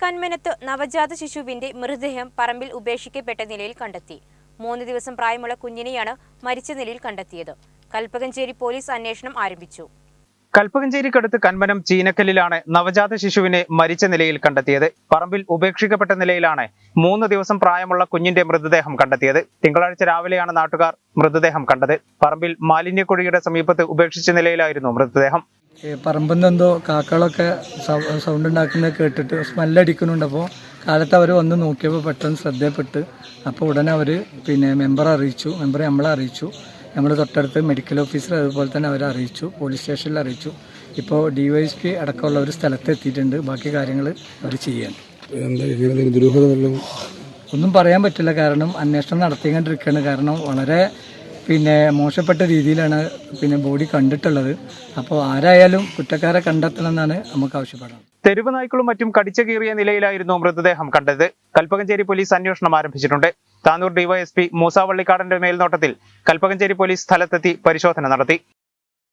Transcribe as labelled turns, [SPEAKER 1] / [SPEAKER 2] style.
[SPEAKER 1] കന്മനത്ത് നവജാത ശിശുവിന്റെ മൃതദേഹം പറമ്പിൽ ഉപേക്ഷിക്കപ്പെട്ട നിലയിൽ കണ്ടെത്തി. മൂന്ന് ദിവസം പ്രായമുള്ള കുഞ്ഞിനെയാണ് മരിച്ച നിലയിൽ കണ്ടെത്തിയത്. കൽപ്പകഞ്ചേരി പോലീസ് അന്വേഷണം ആരംഭിച്ചു.
[SPEAKER 2] കൽപ്പകഞ്ചേരിക്കടുത്ത് കന്മനം ചീനക്കല്ലിലാണ് നവജാത ശിശുവിനെ മരിച്ച നിലയിൽ കണ്ടെത്തിയത്. പറമ്പിൽ ഉപേക്ഷിക്കപ്പെട്ട നിലയിലാണ് മൂന്ന് ദിവസം പ്രായമുള്ള കുഞ്ഞിന്റെ മൃതദേഹം കണ്ടെത്തിയത്. തിങ്കളാഴ്ച രാവിലെയാണ് നാട്ടുകാർ മൃതദേഹം കണ്ടത്. പറമ്പിൽ മാലിന്യക്കുഴിയുടെ സമീപത്ത് ഉപേക്ഷിച്ച നിലയിലായിരുന്നു മൃതദേഹം.
[SPEAKER 3] പറമ്പിൽ എന്തോ കാക്കകളൊക്കെ സൗണ്ട് ഉണ്ടാക്കുന്നത് കേട്ടിട്ട് സ്മെല്ലടിക്കുന്നുണ്ട് അപ്പോൾ കാലത്ത് അവർ വന്ന് നോക്കിയപ്പോൾ പെട്ടെന്ന് ശ്രദ്ധയപ്പെട്ട് അപ്പോൾ ഉടനെ അവർ പിന്നെ മെമ്പർ അറിയിച്ചു. മെമ്പർ നമ്മളെ അറിയിച്ചു. നമ്മൾ തൊട്ടടുത്ത് മെഡിക്കൽ ഓഫീസർ അതുപോലെ തന്നെ അവരെ അറിയിച്ചു. പോലീസ് സ്റ്റേഷനിൽ അറിയിച്ചു. ഇപ്പോൾ ഡി വൈ എസ് പി അടക്കമുള്ള ഒരു സ്ഥലത്ത് എത്തിയിട്ടുണ്ട്. ബാക്കി കാര്യങ്ങൾ അവർ ചെയ്യാൻ. ഒന്നും പറയാൻ പറ്റില്ല. കാരണം അന്വേഷണം നടത്തിക്കൊണ്ടിരിക്കുകയാണ്. കാരണം വളരെ പിന്നെ മോശപ്പെട്ട രീതിയിലാണ് പിന്നെ ബോഡി കണ്ടിട്ടുള്ളത്. അപ്പോൾ ആരായാലും കുറ്റക്കാരെ കണ്ടെത്തണം എന്നാണ് നമുക്ക് ആവശ്യപ്പെടുന്നത്.
[SPEAKER 2] തെരുവ് നായ്ക്കളും മറ്റും കടിച്ചു കീറിയ നിലയിലായിരുന്നു മൃതദേഹം കണ്ടത്. കൽപ്പകഞ്ചേരി പോലീസ് അന്വേഷണം ആരംഭിച്ചിട്ടുണ്ട്. താനൂർ ഡിവൈഎസ്പി മൂസ വള്ളിക്കാടന്റെ മേൽനോട്ടത്തിൽ കൽപ്പകഞ്ചേരി പോലീസ് സ്ഥലത്തെത്തി പരിശോധന നടത്തി.